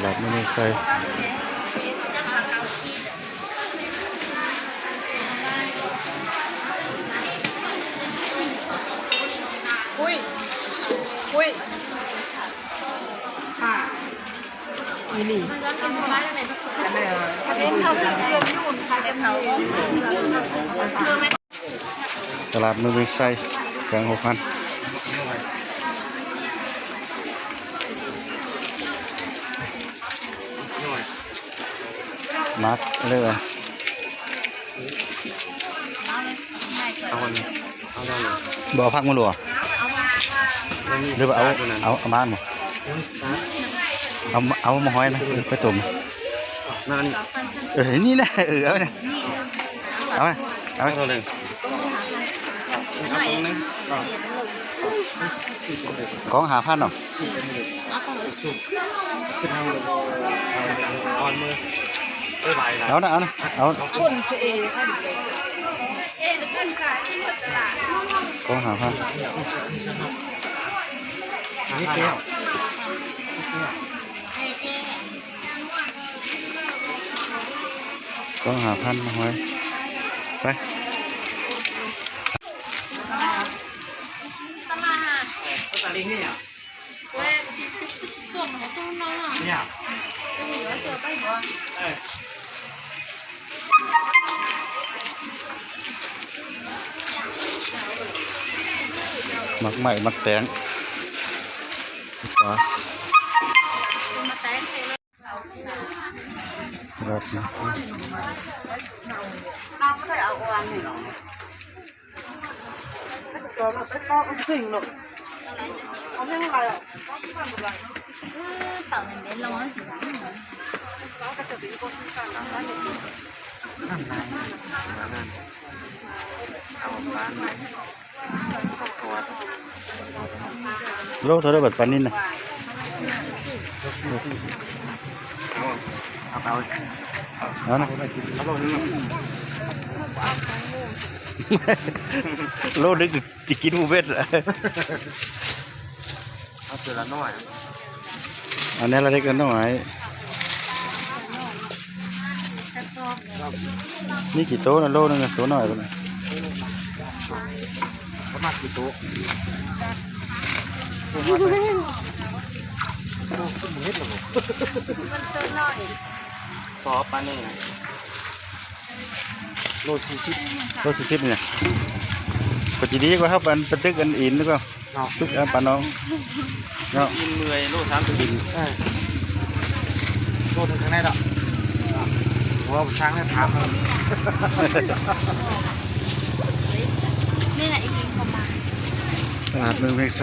ใส่อุ้ยอุ้ยค่ะนี่นี่มันก็กินมาได้ไหมทุกคนแม่เล่นเขาซื้อเครื่องยุ่นค่ะเต็มเขาคือไม่ตลาดมือไม่ใส่แกงหกพัน มาร์กเลยเหรอเอาคนนี้เอาได้เลยบ่เอาพักมาหลัวหรือว่าเอาเอาเอามาหมดเอาเอามาห้อยนะไปจุ่มนั่นเออนี่นะเออเอาเนี่ยเอาเนี่ยเอาเอาเนี่ยตัวหนึ่งของหาพันหรอออนมือ เอ้ยใบละเอานะเอานะเอาคุณเสเอค่ะของหาพันนี่แก้วของหาพันมาห้อยไปตลาดก็ตะลิงนี่อะเว้ยจิ๊บจิ๊บจิ๊บส่งมาให้ตู้น้องอะเนี่ยจะมีว่าเจอไปบ่ มักใหม่มักแตงขวามาแตงเลยแบบนี้น้องไม่ได้เอาวางนี่หรอตัวมันไปตอกสิ่งหรอกเอาเรื่องอะไรอะเออเต่าเงินเด่นร้อน โลเท่าไรแบบปานนี้นะเอาเอาเอานะเอาลงนึงโลนึกจะกินมูเวทเหรอเอาตัวละน้อยอันนี้เราได้กันน่อยนี่กี่โต๊ะนะโลนึงอะโต๊ะหน่อยไปเลยก็มาณกี่โต๊ะ มันตัวน้อยซอปลานี่โลสี่สิบโลสี่สิบเนี่ยปกติดีกว่าครับอันปตึกอันอินหรือเปล่าเนาะตึกอันปานน้องเนาะกินเมื่อยโลสามสิบบินเอ้ยโลถึงข้างในดอกว่าช้างเนี่ยถามมันนี่แหละอีกทีเข้ามาตลาดเมืองเมกไซ